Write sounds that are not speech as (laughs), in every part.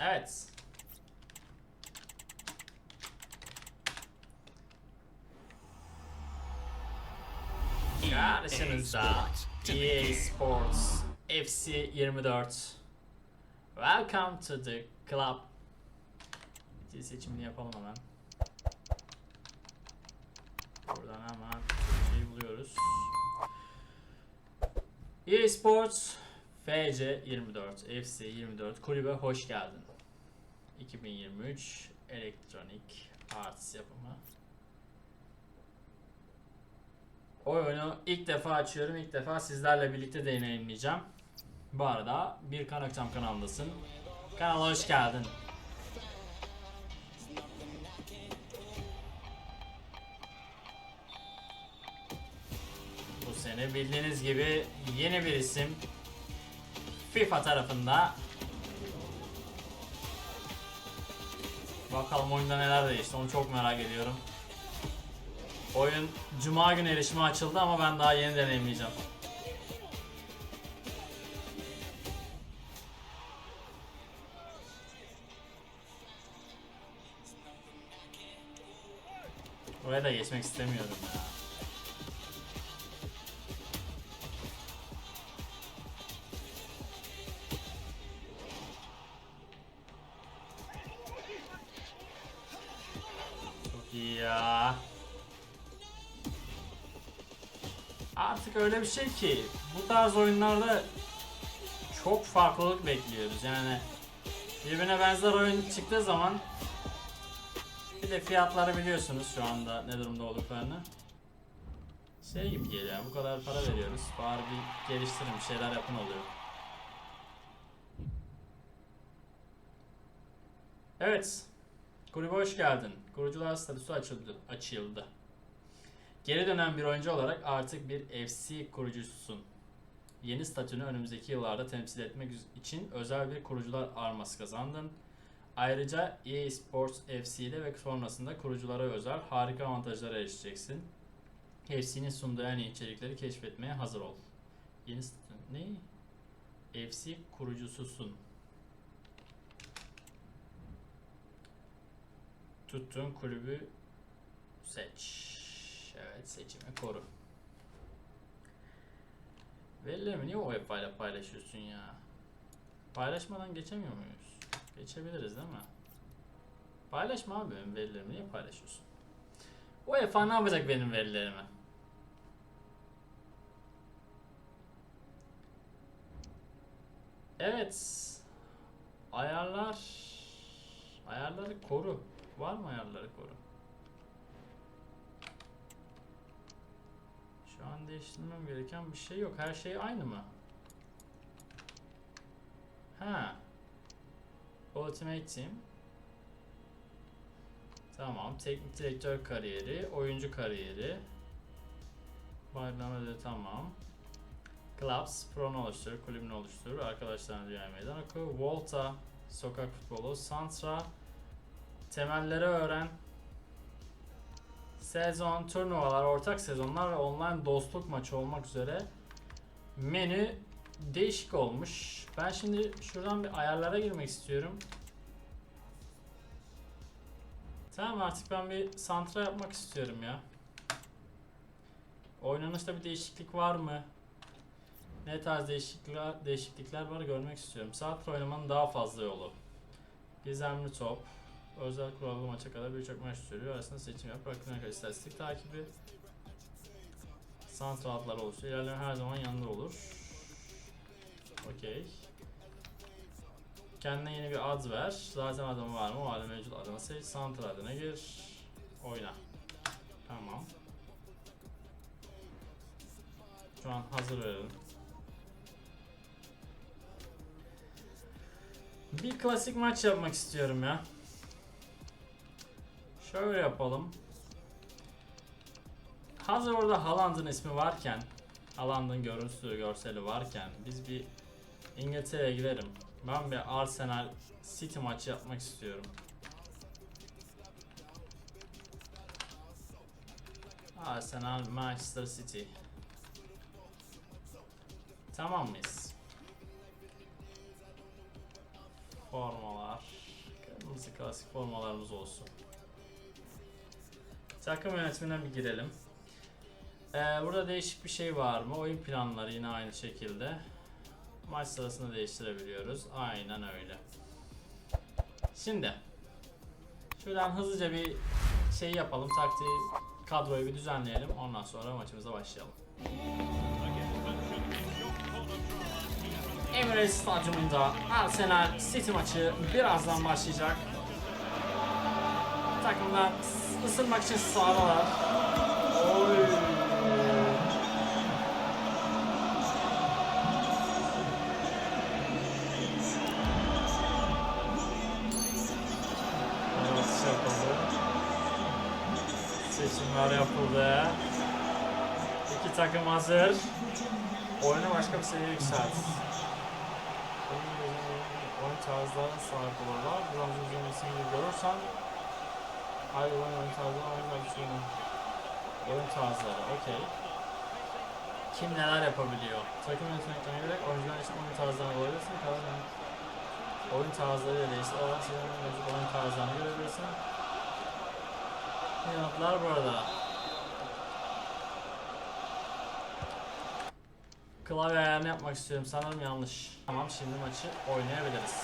Evet. Karşınızda EA Sports FC 24 Welcome to the club. Dil seçimini yapalım hemen. Buradan hemen şeyi buluyoruz. EA Sports FC 24 FC 24 kulübe hoş geldin 2023 Electronic Arts yapımı oyunu ilk defa açıyorum. ilk defa sizlerle birlikte deneyimleyeceğim. Bu arada bir kan akşam kanalındasın. Kanala hoş geldin. Bu sene bildiğiniz gibi yeni bir isim FIFA tarafında. Bakalım oyunda neler değişti onu çok merak ediyorum. Oyun Cuma günü erişime açıldı ama ben daha yeni deneyimleyeceğim. Oraya da geçmek istemiyorum ya. Ya. Artık öyle bir şey ki bu tarz oyunlarda çok farklılık bekliyoruz. Yani birbirine benzer oyun çıktığı zaman bir de fiyatları biliyorsunuz şu anda ne durumda olduklarını. Şey gibi geliyor bu kadar para veriyoruz. Bari bir geliştirin bir şeyler yapın oluyor. Evet. Kulübe hoş geldin. Kurucular statüsü açıldı. açıldı. Geri dönen bir oyuncu olarak artık bir FC kurucususun. Yeni statünü önümüzdeki yıllarda temsil etmek için özel bir kurucular arması kazandın. Ayrıca EA Sports FC ile ve sonrasında kuruculara özel harika avantajlara erişeceksin. FC'nin sunduğu en iyi içerikleri keşfetmeye hazır ol. Yeni statü... Ne? FC kurucususun. Tuttuğun kulübü seç. Evet seçimi koru. Verilerimi niye UEFA ile paylaşıyorsun ya? Paylaşmadan geçemiyor muyuz? Geçebiliriz değil mi? Paylaşma abi benim verilerimi niye paylaşıyorsun? UEFA ne yapacak benim verilerimi? Evet. Ayarlar. Ayarları koru. Var mı ayarları koru? Şu an değiştirmem gereken bir şey yok. Her şey aynı mı? Ha. Ultimate Team. Tamam. Teknik direktör kariyeri, oyuncu kariyeri. Bayramada tamam. Clubs, Pro'nu oluştur, kulübünü oluştur, arkadaşlarına dünya meydan oku. Volta, sokak futbolu, Santra, temelleri öğren, Sezon, turnuvalar, ortak sezonlar ve online dostluk maçı olmak üzere menü değişik olmuş. Ben şimdi şuradan bir ayarlara girmek istiyorum. Tamam artık ben bir santra yapmak istiyorum ya. Oynanışta bir değişiklik var mı? Ne tarz değişiklikler, değişiklikler var görmek istiyorum. Santra oynamanın daha fazla yolu. Gizemli top, Özel kurallı maça kadar birçok maç sürüyor. Arasında seçim yap. Rakibine kadar istatistik takibi. Santra adlar oluşuyor. İlerleme her zaman yanında olur. Okey. Kendine yeni bir ad ver. Zaten adamı var mı? O halde mevcut adını seç. Santra adına gir. Oyna. Tamam. Şu an hazır verelim. Bir klasik maç yapmak istiyorum ya. Şöyle yapalım. Hazır orada Haaland'ın ismi varken, Haaland'ın görüntüsü, görseli varken biz bir İngiltere'ye gidelim. Ben bir Arsenal City maçı yapmak istiyorum. Arsenal Manchester City. Tamam mıyız? formalar. Kırmızı klasik formalarımız olsun. Takım yönetimine bir girelim. Ee, burada değişik bir şey var mı? Oyun planları yine aynı şekilde. Maç sırasında değiştirebiliyoruz. Aynen öyle. Şimdi şuradan hızlıca bir şey yapalım. Taktiği kadroyu bir düzenleyelim. Ondan sonra maçımıza başlayalım. Emirates Stadyumunda Arsenal City maçı birazdan başlayacak. Takımlar ısınmak için sahadalar. Oy. Yapıldı. Seçimler yapıldı. İki takım hazır. Oyunu başka bir seviyeye yükselt. Oyun tarzlarına sahip olurlar. Bronz üzerindesini görürsen Hayır oyun oyun tarzları oyun tarzları Oyun tarzları okey. Kim neler yapabiliyor? Takım yönetmekten gerek oyuncular için oyun tarzlarına bulabilirsin. Kalan oyun tarzları ile değişti. Olan şeylerin mevcut oyun tarzlarını görebilirsin. Yanıtlar burada. Klavye ayarını yapmak istiyorum. Sanırım yanlış. Tamam şimdi maçı oynayabiliriz.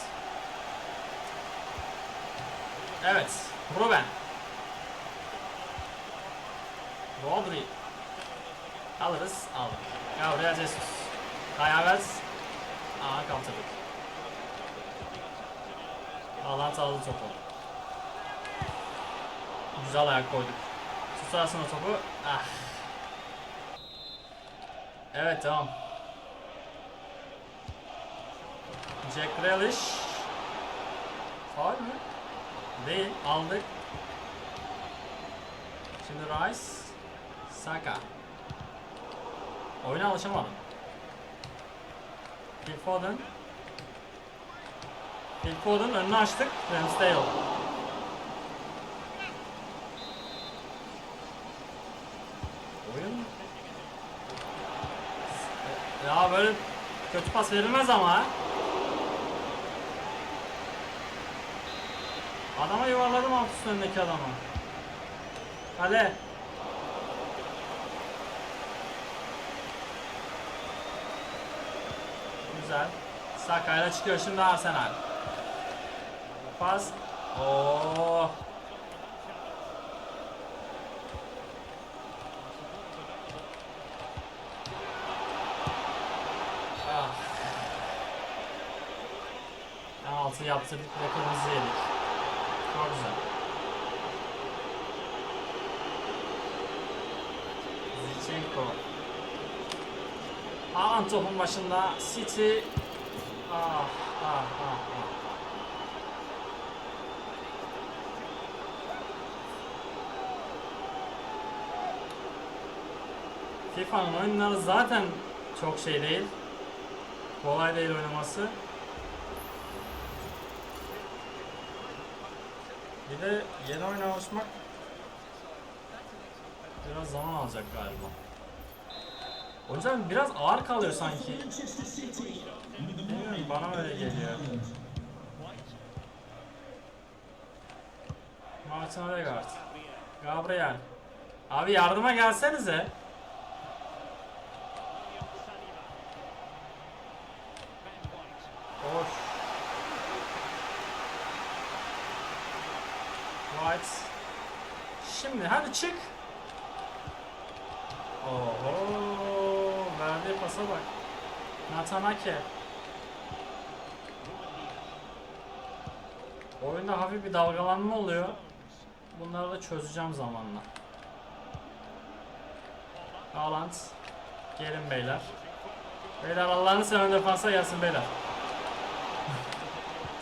Evet. Ruben. Rodri. Alırız. Aldık. Gabriel Jesus. Kai Havertz. Aa kaptırdık. Haaland aldı topu. Güzel ayak koyduk. Tutarsın o topu. Ah. Evet tamam. Jack Grealish. Faul mü? Değil. Aldık. Şimdi Rice. Saka. Oyuna alışamadım. Phil Foden. Phil Foden önünü açtık. Ramsdale. Oyun ya böyle kötü pas verilmez ama. Adama yuvarladım alt üst önündeki adamı. Kale. Güzel. Sakayla çıkıyor şimdi Arsenal. Pas. Oo. Ah. Penaltı yaptırdık ve kırmızı yedik. Çok güzel. Zinchenko. Haaland topun başında. City. Ah ah ah ah. FIFA'nın oyunları zaten çok şey değil. Kolay değil oynaması. Bir de yeni oyuna alışmak biraz zaman alacak galiba. Hocam biraz ağır kalıyor sanki. Bilmiyorum bana öyle geliyor. Martin Odegaard. Gabriel. Abi yardıma gelsenize. Hoş. Right. Şimdi hadi çık. Oho, verdiği pasa bak. Natanake. Oyunda hafif bir dalgalanma oluyor. Bunları da çözeceğim zamanla. Haaland. Gelin beyler. Beyler Allah'ını seven defansa gelsin beyler. (laughs)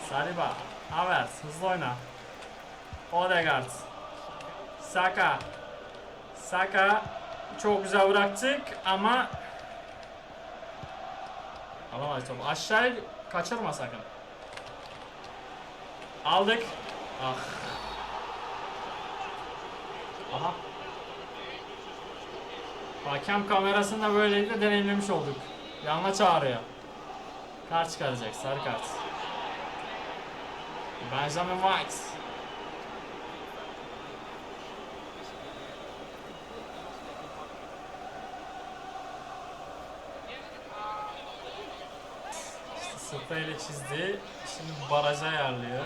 Saliba. Havertz. Hızlı oyna. Odegaard. Saka. Saka. Çok güzel bıraktık ama Alamayız topu. Aşağıya kaçırma sakın. Aldık. Ah. Aha. Hakem kamerasında böylelikle deneyimlemiş olduk. Yanına çağırıyor. Kart çıkaracak. Sarı kart. Benjamin White. Sırtayla çizdi. Şimdi baraja ayarlıyor.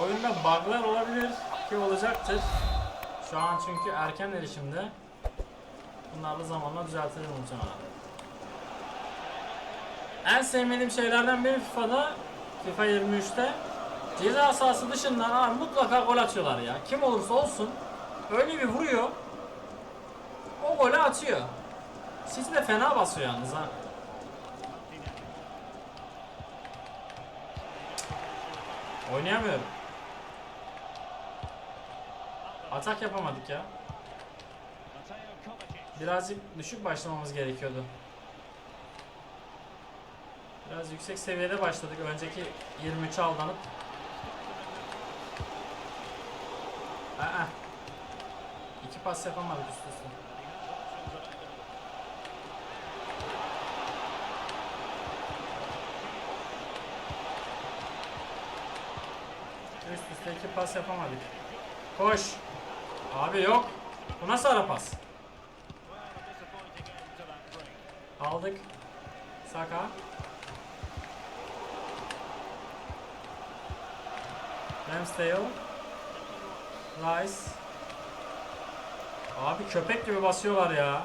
Oyunda bug'lar olabilir ki olacaktır. Şu an çünkü erken erişimde. Bunlarla zamanla düzeltilir muhtemelen. En sevmediğim şeylerden biri FIFA'da, FIFA 23'te ceza sahası dışından abi mutlaka gol atıyorlar ya. Kim olursa olsun öyle bir vuruyor. O golü atıyor. City de fena basıyor yalnız ha. Oynayamıyorum. Atak yapamadık ya. Birazcık düşük başlamamız gerekiyordu. Biraz yüksek seviyede başladık. Önceki 23'e aldanıp. Aa. İki pas yapamadık üst. Üst üste pas yapamadık. Koş. Abi yok. Bu nasıl ara pas? Aldık. Saka. Ramsdale. Rice. Abi köpek gibi basıyorlar ya.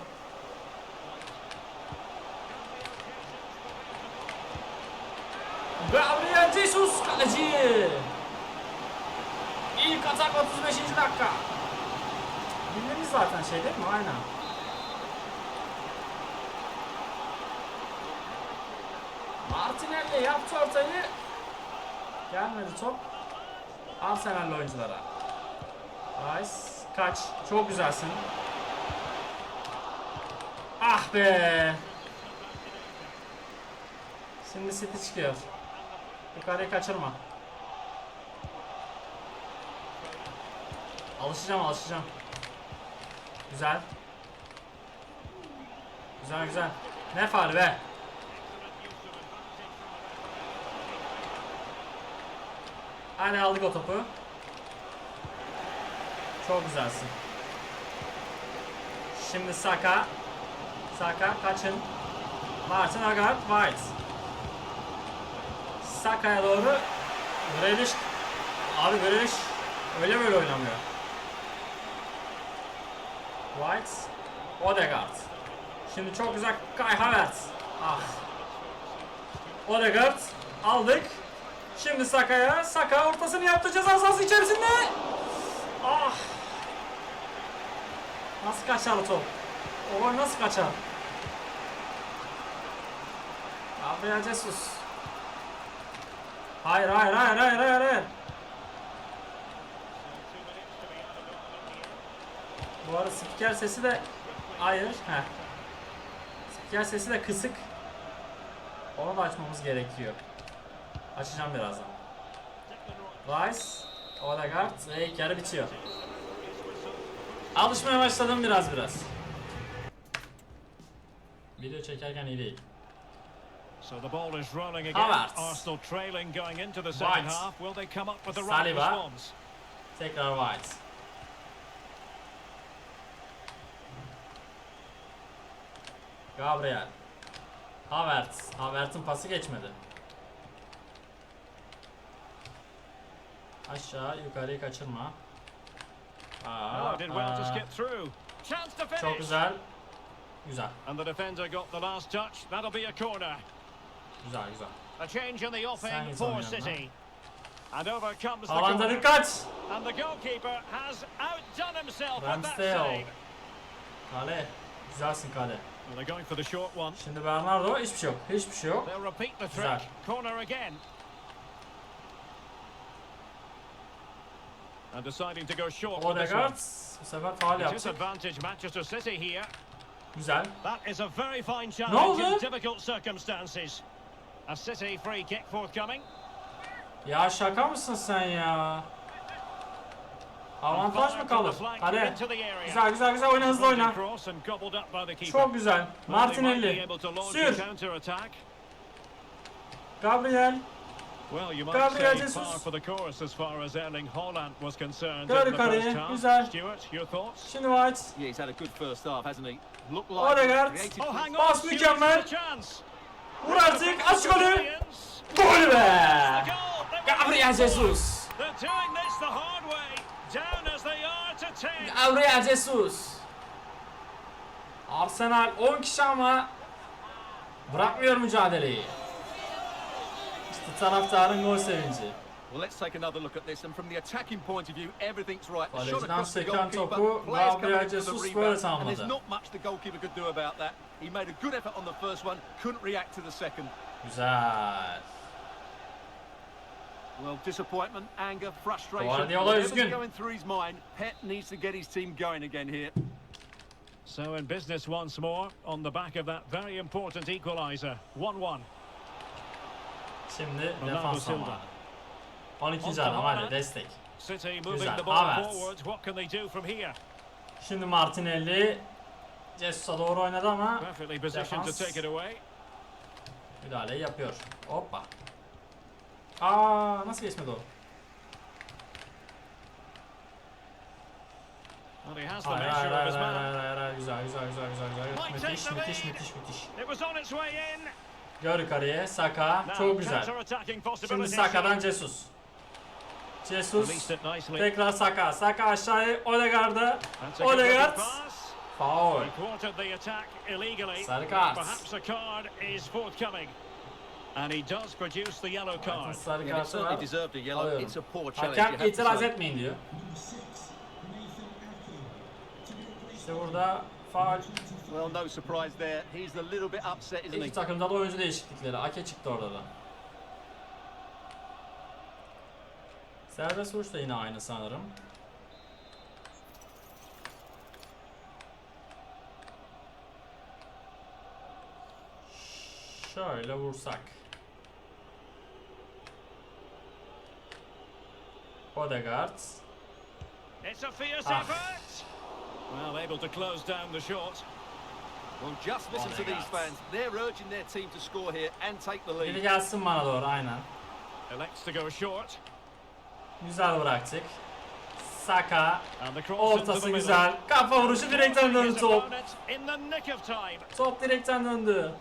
Gabriel Jesus kaleci. İlk atak 35. dakika. Bildiğimiz zaten şey değil mi? Aynen. Martinelli yaptı ortayı. Gelmedi top. Arsenal oyunculara. Rice kaç. Çok güzelsin. Ah be. Şimdi City çıkıyor. Yukarıya kaçırma. Alışacağım alışacağım. Güzel. Güzel güzel. Ne faal be. Hani aldık o topu. Çok güzelsin. Şimdi Saka. Saka kaçın. Martin Agard White. Saka'ya doğru. Grealish. Abi Grealish öyle böyle oynamıyor. White. Odegaard. Şimdi çok güzel Kai Havertz. Ah. Odegaard aldık. Şimdi Saka'ya. Saka ortasını yaptı ceza sahası içerisinde. Ah. Nasıl kaçar top? O gol nasıl kaçar? Gabriel Jesus. Hayır hayır hayır hayır hayır hayır. Bu arada spiker sesi de hayır. Heh. Spiker sesi de kısık. Onu da açmamız gerekiyor. Açacağım birazdan. Rice, Odegaard ve ilk yarı bitiyor. Alışmaya başladım biraz biraz. Video çekerken iyi değil. So the ball is rolling again. Havertz. Arsenal trailing going into the second White. half. Will they come up with the right Saliba. response? Tekrar White. Gabriel. Havertz. Havertz'in pası geçmedi. Aşağı yukarıyı kaçırma. Aa, Oh, did well to aa. skip through. Chance to finish. Çok güzel. Güzel. And the defender got the last touch. That'll be a corner. Güzel güzel. A change in the offing for City. And over comes the Haaland'a corner. dikkat. And the goalkeeper has outdone himself with that Ramsdale. save. Kale. Güzelsin kale. Well, they're going for the short one. Şimdi Bernardo hiçbir şey yok. Hiçbir şey yok. They'll repeat the Güzel. trick. Corner again. And deciding to go short with this one. Odegaard bu sefer faal yaptı. advantage Manchester City here. Güzel. That is a very fine challenge in difficult circumstances. A City free kick forthcoming. Ya şaka mısın sen ya? Avantaj mı kalır? Hadi. Güzel güzel güzel oyna hızlı oyna. Cross and gobbled up by the keeper. Çok güzel. Well, they might be Martinelli. able to launch a Sür. counter-attack. Gabriel. Well, you might Gabriel say Jesus. par for the course as far as Erling Haaland was concerned in the first half. güzel. Stuart, your thoughts? Şimdi White. Yeah, he's had a good first half, hasn't he? Looked like Odegaard. Oh, hang on, Stuart, mükemmel. Vur artık. Aç golü. Gol be. Gabriel. Jesus. They're doing this the hard way. Down as they are to 10. Gabriel Jesus. Arsenal 10 kişi ama bırakmıyor mücadeleyi. İşte taraftarın gol sevinci. Well, let's take another look at this. And from the attacking point of view, everything's right. The Kaleciden shot across the seken goalkeeper, topu players coming Gabriel in for the Jesus rebound, böyle and there's not much the goalkeeper could do about that. He made a good effort on the first one, couldn't react to the second. Güzel. Well, disappointment, anger, frustration. Guardiola whatever's üzgün. going through his mind, Pep needs to get his team going again here. So in business once more on the back of that very important equaliser. 1-1. Şimdi defans zamanı. 12. Onto adam hadi destek. Güzel, Havertz. forward. What can they do from here? Şimdi Martinelli Jesus'a doğru oynadı ama Defans. müdahaleyi yapıyor. Hoppa. Aa nasıl geçmedi o? Hayır hayır hayır hayır hayır hayır güzel güzel güzel güzel güzel. Müthiş müthiş müthiş müthiş. Gör yukarıya Saka çok güzel. Şimdi. Saka'dan Jesus. Released Jesus it nicely. tekrar Saka. Saka aşağıya Odegaard'a. Odegaard. Foul. Sarı kart. Perhaps a card is forthcoming. And he does produce the yellow card. Sarı kartı var. deserved a yellow. Alıyorum. It's a poor challenge. you Hakem itiraz etmeyin diyor. İşte burada faul. Well, no surprise there. He's a little bit upset, isn't he? İki takımda da oyuncu değişiklikleri. Ake çıktı orada da. Serbest vuruş da yine aynı sanırım. Şöyle vursak. Odegaard. It's a fierce Ah. effort. Well, able to close down the shot. Well, just listen to these Odegaard. fans. They're urging their team to score here and take the Biri lead. gelsin bana doğru aynen. Elects to go short. Güzel bıraktık. Saka. Ortası güzel. Kafa vuruşu direkten döndü top. Top direkten döndü.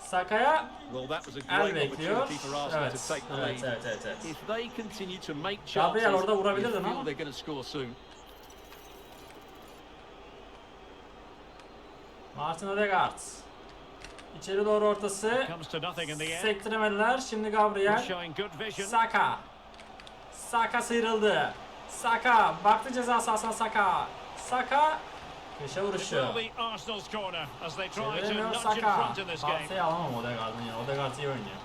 Saka'ya el bekliyor. Evet, evet, evet, evet, evet. If they continue to make Gabriel orada vurabilirdin ama. they're going to score soon. Martin Odegaard. İçeri doğru ortası. Sektiremediler. Şimdi Gabriel. Saka. Saka sıyrıldı. Saka. Baktı ceza sahasına Saka. Saka. Köşe vuruşu. Çeviremiyor Saka. Partayı alamam Odegaard'ın ya. Odegaard iyi oynuyor.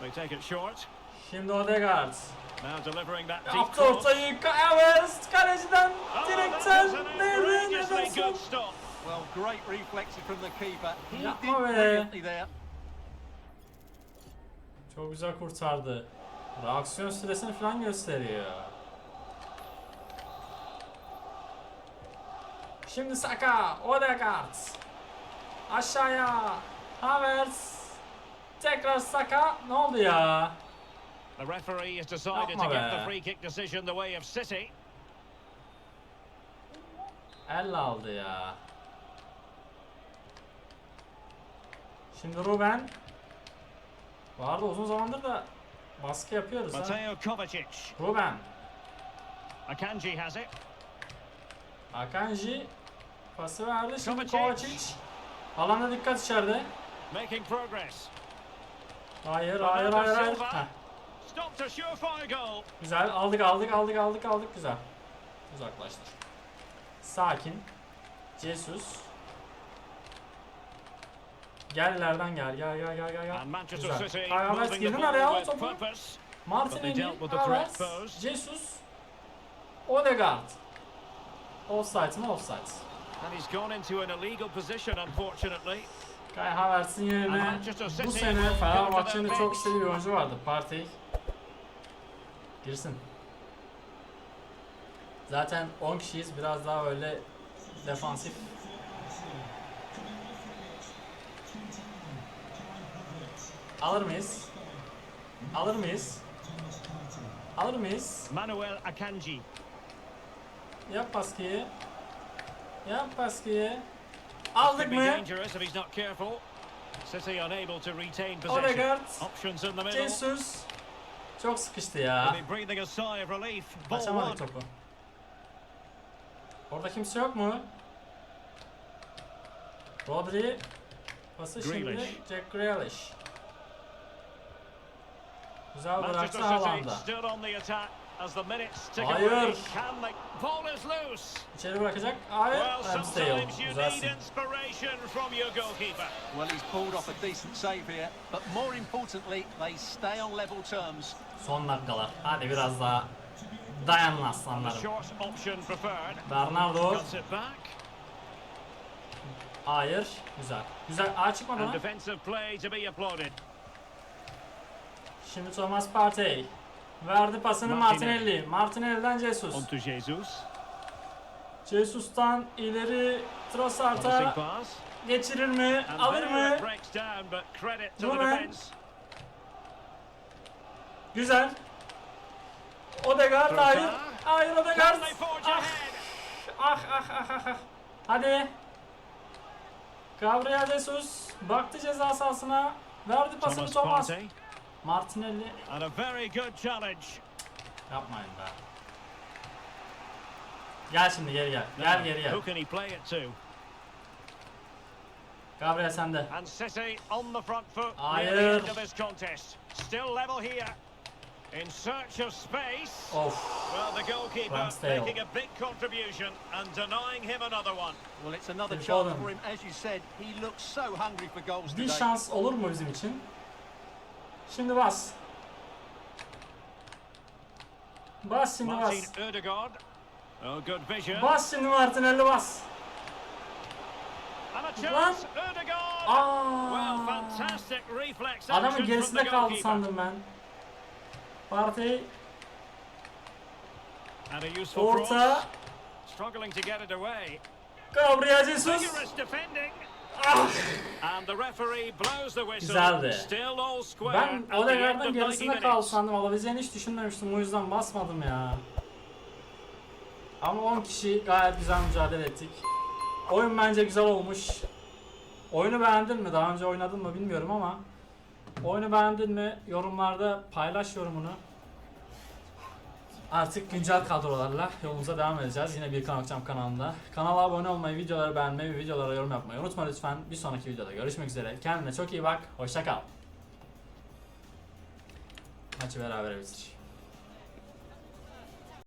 They take it short. Şimdi Odegaard. Now delivering that deep Yaptı cross. ortayı. Kayavest. Kaleciden. Oh, Direkten. stop. Well, great reflexes from the keeper. He Yapma did be. brilliantly there. Çok güzel kurtardı. Reaksiyon süresini falan gösteriyor. Şimdi Saka, Odegaard. Aşağıya. Havertz. Tekrar Saka. Ne oldu ya? The referee has decided Yapma to give the free kick decision the way of City. El aldı ya. Şimdi Ruben. Bu arada uzun zamandır da baskı yapıyoruz ha. Mateo Kovacic. Ruben. Akanji has it. Akanji pası verdi. Şimdi Kovacic. Alana dikkat içeride. Making progress. Hayır, hayır, hayır, hayır. Heh, güzel. Aldık, aldık, aldık, aldık, aldık. Güzel. Uzaklaştır. Sakin. Jesus. Gel ileriden gel. Gel, gel, gel, gel. gel. Güzel. Havertz girdin araya topu. Martinelli, Havertz. Jesus, Odegaard. Offside mı offside? And he's gone into an illegal position unfortunately. Kai Havertz'in yerine bu sene Fenerbahçe'nin çok istediği oyuncu vardı. Partey. Girsin. Zaten 10 kişiyiz. Biraz daha öyle defansif. Alır mıyız? Alır mıyız? Alır mıyız? Manuel Akanji. Yap baskıyı. Yap baskıyı. Aldık mı? Odegaard. Jesus. Çok sıkıştı ya. He'll be breathing a sigh of relief. Ball one. Açamadık topu. Orada kimse yok mu? Rodri. Pası şimdi. Jack Grealish. Güzel bıraktı Haaland'a. Hayır. away. Can they... Ball is loose. İçeri bırakacak. Hayır. Well, sometimes you need Güzelsin. inspiration from your goalkeeper. Well, he's pulled off a decent save here, but more importantly, they stay on level terms. Son dakikalar. Hadi biraz daha dayanın aslanlarım. Bernardo. Hayır. Güzel. Güzel. Aa çıkmadı And lan. defensive play to be applauded. Şimdi Thomas Partey. Verdi pasını Martinelli. Martinelli. Martinelli'den Jesus. On to Jesus. Jesus'tan ileri Trossard'a geçirir mi? Alır mı? defence. Güzel. Odegaard hayır. Hayır Odegaard. Ah, ah ah ah ah ah. Hadi. Gabriel Jesus baktı ceza sahasına. Verdi pasını Thomas Thomas. Martinelli. And a very good challenge. Yapmayın be. Gel şimdi geri gel. Gel geri gel. Who can he play it to? Gabriel sende. And City on the front foot Hayır. near the end of this contest. Still level here. In search of space. Of. Well, the goalkeeper making a big contribution and denying him another one. Well, it's another chance for him. As you said, he looks so hungry for goals Bir today. şans olur mu bizim için? Şimdi bas. Bas şimdi bas. Oh. Bas şimdi Martinelli bas. Lan. Aa! Adamın gerisinde kaldı sandım ben. Partey orta. Struggling to get it away. Gabriel Jesus. Güzeldi. Ben 90 gerisinde minutes. kaldı sandım. Alabileceğini hiç düşünmemiştim. O yüzden basmadım ya. Ama 10 kişi gayet güzel mücadele ettik. Oyun bence güzel olmuş. Oyunu beğendin mi? Daha önce oynadın mı bilmiyorum ama oyunu beğendin mi? Yorumlarda paylaş yorumunu. Artık güncel kadrolarla yolumuza devam edeceğiz. Yine bir Akçam kanalında. Kanala abone olmayı, videoları beğenmeyi ve videolara yorum yapmayı unutma lütfen. Bir sonraki videoda görüşmek üzere. Kendine çok iyi bak. Hoşça kal. Maçı beraber bitir.